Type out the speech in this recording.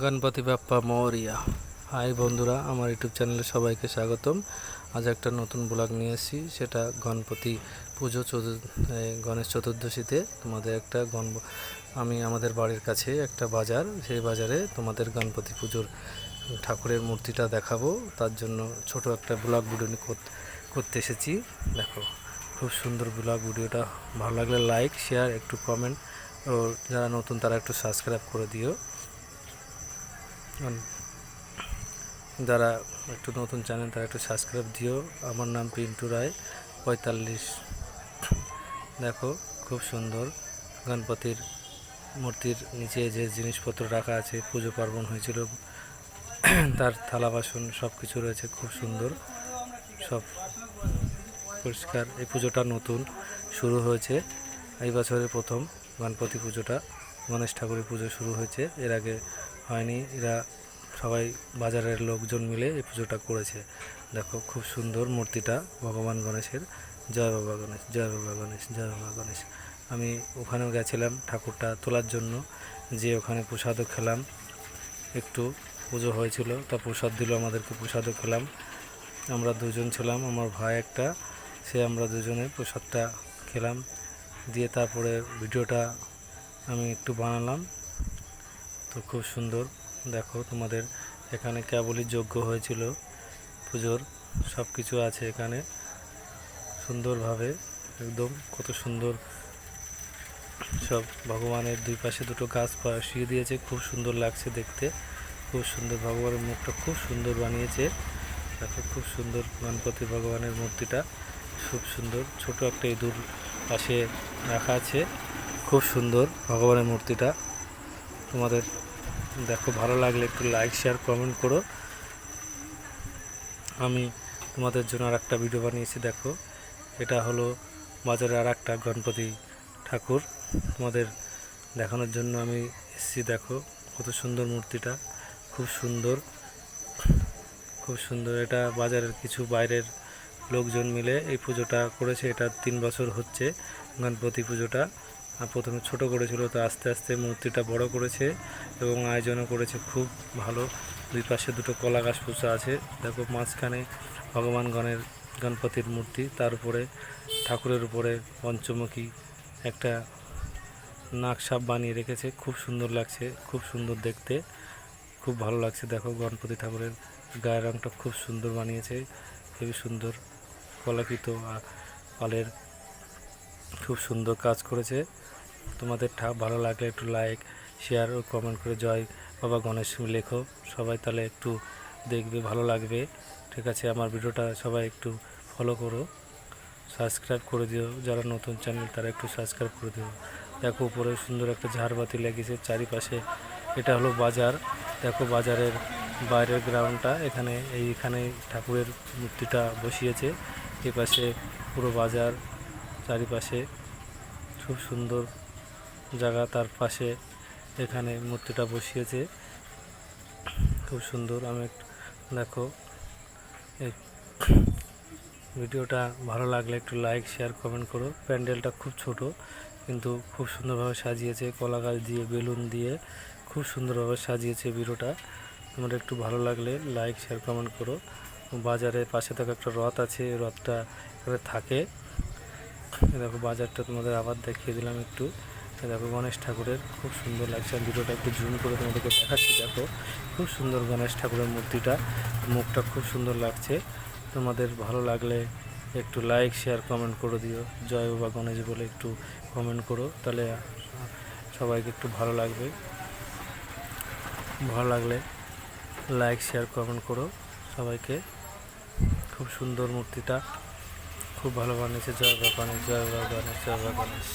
Ganapati Bappa Maurya. High বন্ধুরা, আমার YouTube চ্যানেলে সবাইকে স্বাগতম। আজ একটা নতুন ব্লগ নিয়ে এসেছি, সেটা গণপতি পুজো চতুর গণেশ চতুর্দশীতে তোমাদের একটা গণ, আমি আমাদের বাড়ির কাছে একটা বাজার, সেই বাজারে তোমাদের গণপতি পুজোর ঠাকুরের মূর্তিটা দেখাবো। তার জন্য ছোট একটা ব্লগ ভিডিও করতে এসেছি। দেখো, খুব সুন্দর ব্লগ ভিডিওটা। ভালো লাগলে লাইক, শেয়ার, একটু কমেন্ট, ও যারা নতুন তারা একটু সাবস্ক্রাইব করে দিও। যারা একটু নতুন চ্যানেল, তারা একটু সাবস্ক্রাইব দিও। আমার নাম পিন্টু রায়, পঁয়তাল্লিশ। দেখো, খুব সুন্দর। গণপতির মূর্তির নিচে যে জিনিসপত্র রাখা আছে, পুজো পার্বণ হয়েছিল, তার থালা বাসন সব কিছু রয়েছে, খুব সুন্দর। সব পরিষ্কার। এই পুজোটা নতুন, শুরু হয়েছে। এই বছরের প্রথম গণপতি পুজোটা। গণেশ ঠাকুরের পুজো শুরু হয়েছে। এর আগে হয়নি। এরা সবাই বাজারের লোকজন মিলে এই পুজোটা করেছে। দেখো, খুব সুন্দর মূর্তিটা ভগবান গণেশের। জয় বাবা গণেশ, জয় বাবা গণেশ, জয় বাবা গণেশ। আমি ওখানেও গেছিলাম ঠাকুরটা তোলার জন্য। যে ওখানে প্রসাদও খেলাম। একটু পুজো হয়েছিল, তা প্রসাদ দিল আমাদেরকে, প্রসাদও খেলাম। আমরা দুজন ছিলাম, আমার ভাই একটা, সে আমরা দুজনে প্রসাদটা খেলাম। দিয়ে তারপরে ভিডিওটা আমি একটু বানালাম। তো খুব সুন্দর। দেখো তোমাদের এখানে কেবলই যোগ্য হয়েছিল। পুজোর সব কিছু আছে এখানে। সুন্দরভাবে একদম কত সুন্দর। সব ভগবানের দুই পাশে দুটো গাছ বসিয়ে দিয়েছে। খুব সুন্দর লাগছে দেখতে। খুব সুন্দর ভগবানের মুখটা খুব সুন্দর বানিয়েছে। দেখো খুব সুন্দর গণপতি ভগবানের মূর্তিটা। খুব সুন্দর। ছোট একটা ইঁদুর পাশে রাখা আছে। খুব সুন্দর ভগবানের মূর্তিটা। তোমাদের দেখো, ভালো লাগলে একটু লাইক শেয়ার কমেন্ট করো। আমি তোমাদের জন্য আর একটা ভিডিও বানিয়েছি, দেখো। এটা হলো বাজারে আর একটা গণপতি ঠাকুর। তোমাদের দেখানোর জন্য আমি এসেছি, দেখো। কত সুন্দর মূর্তিটা, খুব সুন্দর। খুব সুন্দর। এটা বাজারের কিছু বাইরের লোকজন মিলে এই পুজোটা করেছে। এটা তিন বছর হচ্ছে গণপতি পুজোটা। প্রথমে ছোট করেছিল, তো আস্তে আস্তে মূর্তিটা বড় করেছে এবং আয়োজনও করেছে। খুব ভালো। দুই পাশে দুটো কলা গাছ পুষা আছে। দেখো মাঝখানে ভগবান গণের গণপতির মূর্তি। তার উপরে ঠাকুরের উপরে পঞ্চমুখী একটা নাক সাপ বানিয়ে রেখেছে। খুব সুন্দর লাগছে, খুব সুন্দর দেখতে। খুব ভালো লাগছে। দেখো গণপতি ঠাকুরের গায়ের রঙটা খুব সুন্দর বানিয়েছে। খুবই সুন্দর কলাকৃত পালের খুব সুন্দর কাজ করেছে। তোমাদের ভালো লাগলে একটু লাইক শেয়ার ও কমেন্ট করে জয় বাবা গণেশ লেখো। সবাই তাহলে একটু দেখবে, ভালো লাগবে। ঠিক আছে, আমার ভিডিওটা সবাই একটু ফলো করো। সাবস্ক্রাইব করে দিও। যারা নতুন চ্যানেল তারা একটু সাবস্ক্রাইব করে দিও। দেখো, উপরে সুন্দর একটা ঝাড়বাতি লেগেছে চারিপাশে। এটা হলো বাজার। দেখো, বাজারের বাইরের গ্রাউন্ডটা এখানে, এইখানে ঠাকুরের মূর্তিটা বসিয়েছে। এই পাশে পুরো বাজার। চারিপাশে খুব সুন্দর জায়গা, তার পাশে এখানে মূর্তিটা বসিয়েছে। খুব সুন্দর, আমি দেখো। ভিডিওটা ভালো লাগলে একটু লাইক শেয়ার কমেন্ট করো। প্যান্ডেলটা খুব ছোট, কিন্তু খুব সুন্দরভাবে সাজিয়েছে। কলা গাছ দিয়ে, বেলুন দিয়ে খুব সুন্দরভাবে সাজিয়েছে ভিডিওটা। তোমার একটু ভালো লাগলে লাইক শেয়ার কমেন্ট করো। বাজারের পাশে থাকা একটা রথ আছে, রথটা থাকে। দেখো বাজারটা তোমাদের আবার দেখিয়ে দিলাম একটু। দেখো গণেশ ঠাকুরের, খুব সুন্দর লাগছে। আমি একটু জুম করে তোমাদেরকে দেখাচ্ছি, দেখো। খুব সুন্দর গণেশ ঠাকুরের মূর্তিটা, মুখটা খুব সুন্দর লাগছে। তোমাদের ভালো লাগলে একটু লাইক শেয়ার কমেন্ট করে দিও। জয় বাবা গণেশ বলে একটু কমেন্ট করো, তাহলে সবাইকে একটু ভালো লাগবে। ভালো লাগলে লাইক শেয়ার কমেন্ট করো সবাইকে। খুব সুন্দর মূর্তিটা। খুব ভালো বানিয়েছে জয় বা গণেশ জয় বা গণেশ জয় বা গণেশ